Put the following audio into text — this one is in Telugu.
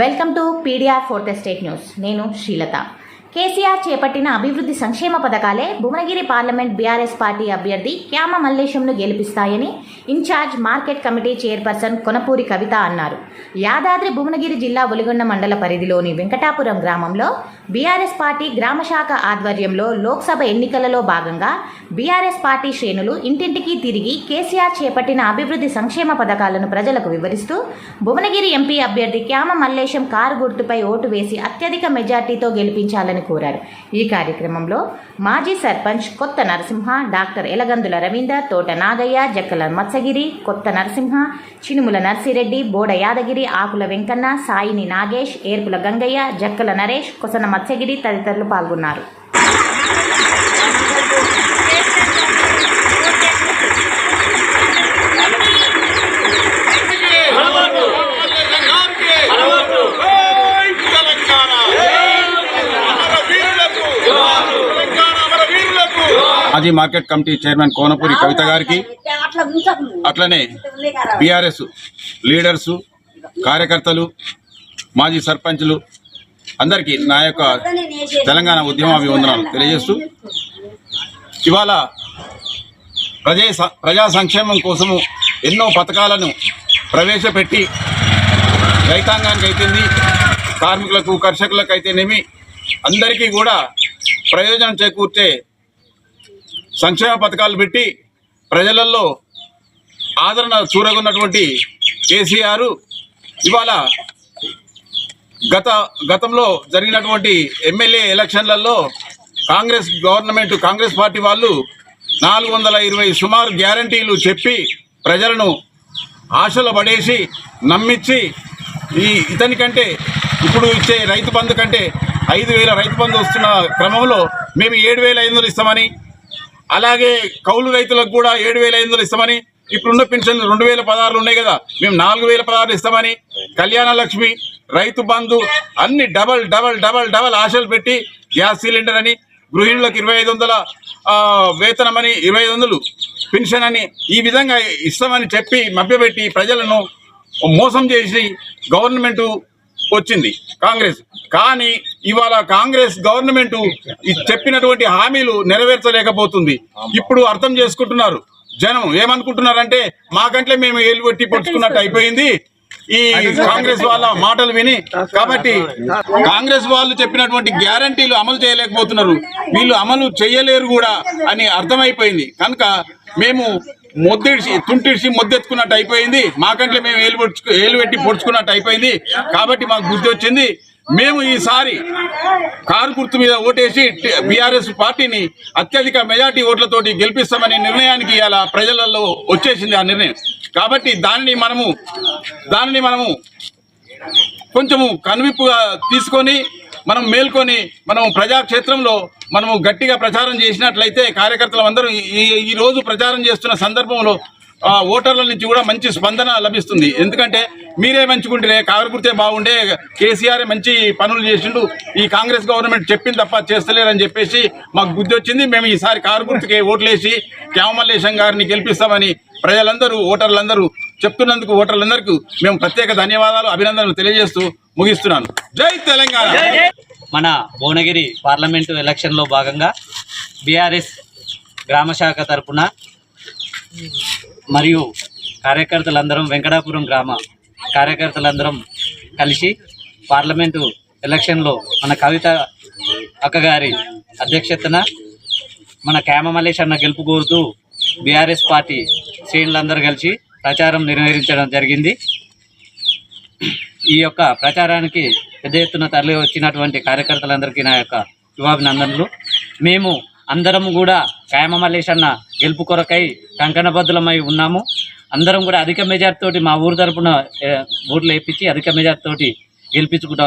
Welcome to PDR fourth estate news నేను శ్రీలత. కేసీఆర్ చేపట్టిన అభివృద్ధి సంక్షేమ పథకాలే భువనగిరి పార్లమెంట్ బీఆర్ఎస్ పార్టీ అభ్యర్థి క్యామ మల్లేశంను గెలిపిస్తాయని incharge market committee chairperson Konapuri Kavitha అన్నారు. యాదాద్రి భువనగిరి జిల్లా ఒలిగొండ మండల పరిధిలోని వెంకటాపురం గ్రామంలో బీఆర్ఎస్ పార్టీ గ్రామ శాఖ ఆధ్వర్యంలో లోక్సభ ఎన్నికలలో భాగంగా బీఆర్ఎస్ పార్టీ శ్రేణులు ఇంటింటికి తిరిగి కేసీఆర్ చేపట్టిన అభివృద్ధి సంక్షేమ పథకాలను ప్రజలకు వివరిస్తూ భువనగిరి ఎంపీ అభ్యర్థి క్యామ మల్లేశం కారు గుర్తుపై ఓటు వేసి అత్యధిక మెజార్టీతో గెలిపించాలని కోరారు. ఈ కార్యక్రమంలో మాజీ సర్పంచ్ కొత్త నరసింహ డాక్టర్ ఎలగందుల రవీందర్ తోట నాగయ్య జక్కల మత్సగిరి కొత్త నరసింహ చినుముల నర్సిరెడ్డి బోడ యాదగిరి ఆకుల వెంకన్న సాయిని నాగేష్ ఏర్పుల గంగయ్య జక్కల నరేష్ కొసన మత్స్యగిరి తదితరులు పాల్గొన్నారు. మాజీ market committee chairman Konapuri Kavitha గారికి అట్లనే బీఆర్ఎస్ లీడర్సు కార్యకర్తలు మాజీ సర్పంచులు అందరికీ నా యొక్క తెలంగాణ ఉద్యమ అభివందనాలు తెలియజేస్తూ ఇవాళ ప్రజా ప్రజా సంక్షేమం కోసము ఎన్నో పథకాలను ప్రవేశపెట్టి రైతాంగానికి అయితేంది కార్మికులకు కర్షకులకు అయితేనేమి అందరికీ కూడా ప్రయోజనం చేకూర్చే సంక్షేమ పథకాలు పెట్టి ప్రజలలో ఆదరణ చూరగొన్నటువంటి కేసీఆర్ ఇవాళ గత గతంలో జరిగినటువంటి ఎమ్మెల్యే ఎలక్షన్లలో కాంగ్రెస్ గవర్నమెంట్ కాంగ్రెస్ పార్టీ వాళ్ళు నాలుగు వందల ఇరవై సుమారు గ్యారంటీలు చెప్పి ప్రజలను ఆశలు పడేసి నమ్మించి ఈ ఇతని కంటే ఇప్పుడు ఇచ్చే రైతు బంధు కంటే ఐదు వేల రైతు బంధు వస్తున్న క్రమంలో మేము ఏడు వేల ఐదు వందలు ఇస్తామని అలాగే కౌలు రైతులకు కూడా ఏడు వేల ఐదు వందలు ఇస్తామని ఇప్పుడున్న పెన్షన్ రెండు వేల పదహారులు ఉన్నాయి కదా మేము నాలుగు వేల పదహారు ఇస్తామని కళ్యాణ లక్ష్మి రైతు బంధు అన్ని డబల్ డబల్ డబల్ డబల్ ఆశలు పెట్టి గ్యాస్ సిలిండర్ అని గృహిణులకు ఇరవై ఐదు వందల వేతనం అని ఇరవై ఐదు వందలు పెన్షన్ అని ఈ విధంగా ఇస్తామని చెప్పి మభ్యపెట్టి ప్రజలను మోసం చేసి గవర్నమెంటు వచ్చింది కాంగ్రెస్. కానీ ఇవాళ కాంగ్రెస్ గవర్నమెంట్ చెప్పినటువంటి హామీలు నెరవేర్చలేకపోతుంది. ఇప్పుడు అర్థం చేసుకుంటున్నారు. జనం ఏమనుకుంటున్నారంటే మాకంటే మేము ఏలు పెట్టి పొడుచుకున్నట్టు అయిపోయింది. ఈ కాంగ్రెస్ వాళ్ళ మాటలు విని కాబట్టి కాంగ్రెస్ వాళ్ళు చెప్పినటువంటి గ్యారంటీలు అమలు చేయలేకపోతున్నారు. వీళ్ళు అమలు చేయలేరు కూడా అని అర్థమైపోయింది. కనుక మేము మొద్దిడిసి తుంటిడిసి మొద్దెత్తుకున్నట్టు అయిపోయింది. మాకంటే మేము ఏలు పొడుచుకు ఏలు పెట్టి పొడుచుకున్నట్టు అయిపోయింది. కాబట్టి మాకు గుర్తు వచ్చింది. మేము ఈసారి కారు గుర్తు మీద ఓటేసి బీఆర్ఎస్ పార్టీని అత్యధిక మెజార్టీ ఓట్లతోటి గెలిపిస్తామనే నిర్ణయానికి ఇలా ప్రజలలో వచ్చేసింది ఆ నిర్ణయం. కాబట్టి దానిని మనము దానిని మనము కొంచెము కనువిప్పుగా తీసుకొని మనం మేల్కొని మనం ప్రజాక్షేత్రంలో మనము గట్టిగా ప్రచారం చేసినట్లయితే కార్యకర్తలు అందరూ ఈ ఈ రోజు ప్రచారం చేస్తున్న సందర్భంలో ఆ, ఓటర్ల నుంచి కూడా మంచి స్పందన లభిస్తుంది. ఎందుకంటే మీరే మంచుకుంటే కారుగుర్తే బాగుండే కేసీఆర్ మంచి పనులు చేసిండు ఈ కాంగ్రెస్ గవర్నమెంట్ చెప్పింది తప్ప చేస్తలేరని చెప్పేసి మాకు బుద్ధి వచ్చింది. మేము ఈసారి కార్గుర్తుకే ఓట్లేసి క్యామల్లేశం గారిని గెలిపిస్తామని ప్రజలందరూ ఓటర్లందరూ చెప్తున్నందుకు ఓటర్లందరికీ మేము ప్రత్యేక ధన్యవాదాలు అభినందనలు తెలియజేస్తూ ముగిస్తున్నాను. జై తెలంగాణ! మన భువనగిరి పార్లమెంటు ఎలక్షన్లో భాగంగా బీఆర్ఎస్ గ్రామ శాఖ తరపున మరియు కార్యకర్తలందరం వెంకటాపురం గ్రామ కార్యకర్తలందరం కలిసి పార్లమెంటు ఎలక్షన్లో మన కవిత అక్కగారి అధ్యక్షతన మన క్యామ మల్లేష్ అన్న గెలుపు కోరుతూ బీఆర్ఎస్ పార్టీ శ్రేణులందరూ కలిసి ప్రచారం నిర్వహించడం జరిగింది. ఈ యొక్క ప్రచారానికి పెద్ద ఎత్తున తరలి వచ్చినటువంటి కార్యకర్తలందరికీ నా యొక్క శుభాభినందనలు. మేము అందరం కూడా కాయమ మల్లేష్ అన్న గెలుపు కొరకై కంకణబద్ధులమై ఉన్నాము. అందరం కూడా అధిక మెజార్ తోటి మా ఊరు తరపున ఓట్లు వేయించి అధిక మెజార్ తోటి గెలిపించుకుంటాం